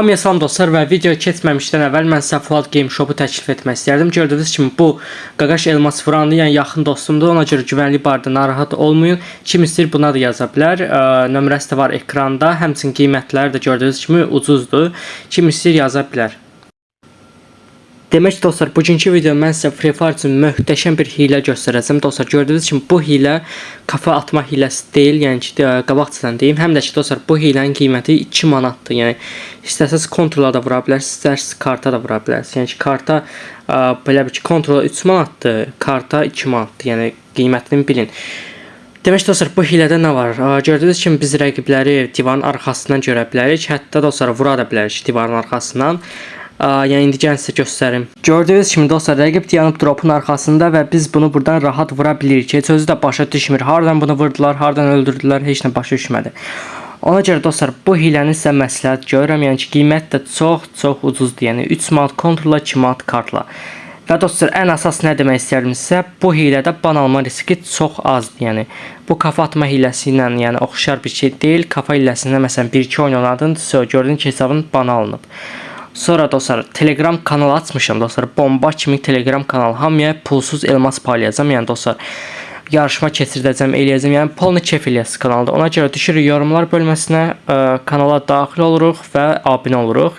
Hamıya dostlar və video keçməmişdən əvvəl mən sizə Fuad Game Shop-u təklif etmək istərdim. Gördüyünüz kimi bu Qaqaş Elmas Furanlı, yəni yaxın dostumdur. Ona görə güvənlik barədə narahat olmayın. Kim istəyir buna da yaza bilər. Ə, nömrəsi də var ekranda. Həmçinin qiymətləri də gördüyünüz kimi ucuzdur. Kim istəyir yaza bilər. Demək dostlar, bugünkü videoda mən sizə Free Fire üçün möhtəşəm bir hilə göstərəcəm. Dostlar, gördüyünüz kimi bu hilə kafa atma hiləsi deyil, yəni ki, qabaqcadan deyim. Həm də ki, dostlar, bu hilənin qiyməti 2 manatdır. Yəni istəsəz kontrola da vura bilərsiniz, istərsiniz karta da vura bilərsiniz. Yəni ki, karta ə, belə bir ki, kontrola 3 manatdır, karta 2 manatdır. Yəni qiymətini bilin. Demək dostlar, bu hilədə nə var? Gördüyünüz kimi biz rəqibləri divarın arxasından görə bilərik. Hətta dostlar vura da bilərik divarın arxasından. Yəni indi gəlin sizə göstərim. Gördüyünüz kimi dostlar, rəqib dayanıb dropun arxasında və biz bunu buradan rahat vura bilirik. Heç özü də başa düşmür. Hardan bunu vurdular, hardan öldürdülər, heç nə başa düşmədi. Ona görə dostlar, bu hiləni sizə məsləhət görürəm. Yəni ki, qiymət də çox, çox ucuzdur. Yəni 3 manat kontrolla, 2 manat kartla. Və dostlar, ən əsas nə demək istəyirəm sizə, bu hilədə ban alma riski çox azdır. Yəni bu kafa atma hiləsi ilə, yəni oxşar bir şey deyil. Kafa hiləsində məsələn 1-2 oyun oynadın, sonra gördün ki, hesabın ban alınıb. Sonra dostlar Telegram kanalı açmışam dostlar. Bomba kimi Telegram kanalı. Hamıya pulsuz elmas paylayacağam. Yəni dostlar yarışma keçirdəcəm, eləyəcəm. Yəni polni kef eləyəsiz kanalda. Ona görə düşürük yorumlar bölməsinə, ə, kanala daxil oluruq və abunə oluruq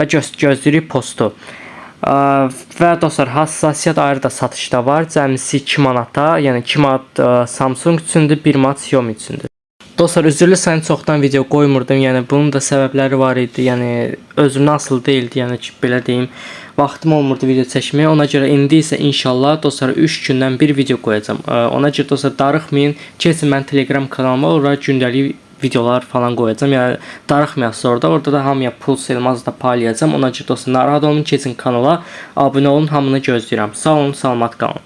və göz gözləyirik postu. Ə, və dostlar hassasiyyət ayrı da satışda var. Cəmisi 2 manata, yəni 2 manat ə, Samsung üçündür, 1 manat Xiaomi üçündür. Dostlar üzrlü sən çoxdan video qoymurdum. Yəni bunun da səbəbləri var idi. Yəni özümdən asılı değildi. Yəni ki belə deyim, vaxtım olmurdu video çəkməyə. Ona görə indi isə inşallah dostlar 3 gündən bir video qoyacağam. Ona görə dostlar darıxmayın. Keçin mən Telegram kanalıma, ora gündəlik videolar falan qoyacağam. Yəni darıxmayasınız orada. Orada da hamıya pul elmaz da paylayacağam. Ona görə dostlar narahat olmayın, keçin kanala, abunə olun, hamını gözləyirəm. Sağ olun, salamat qalın.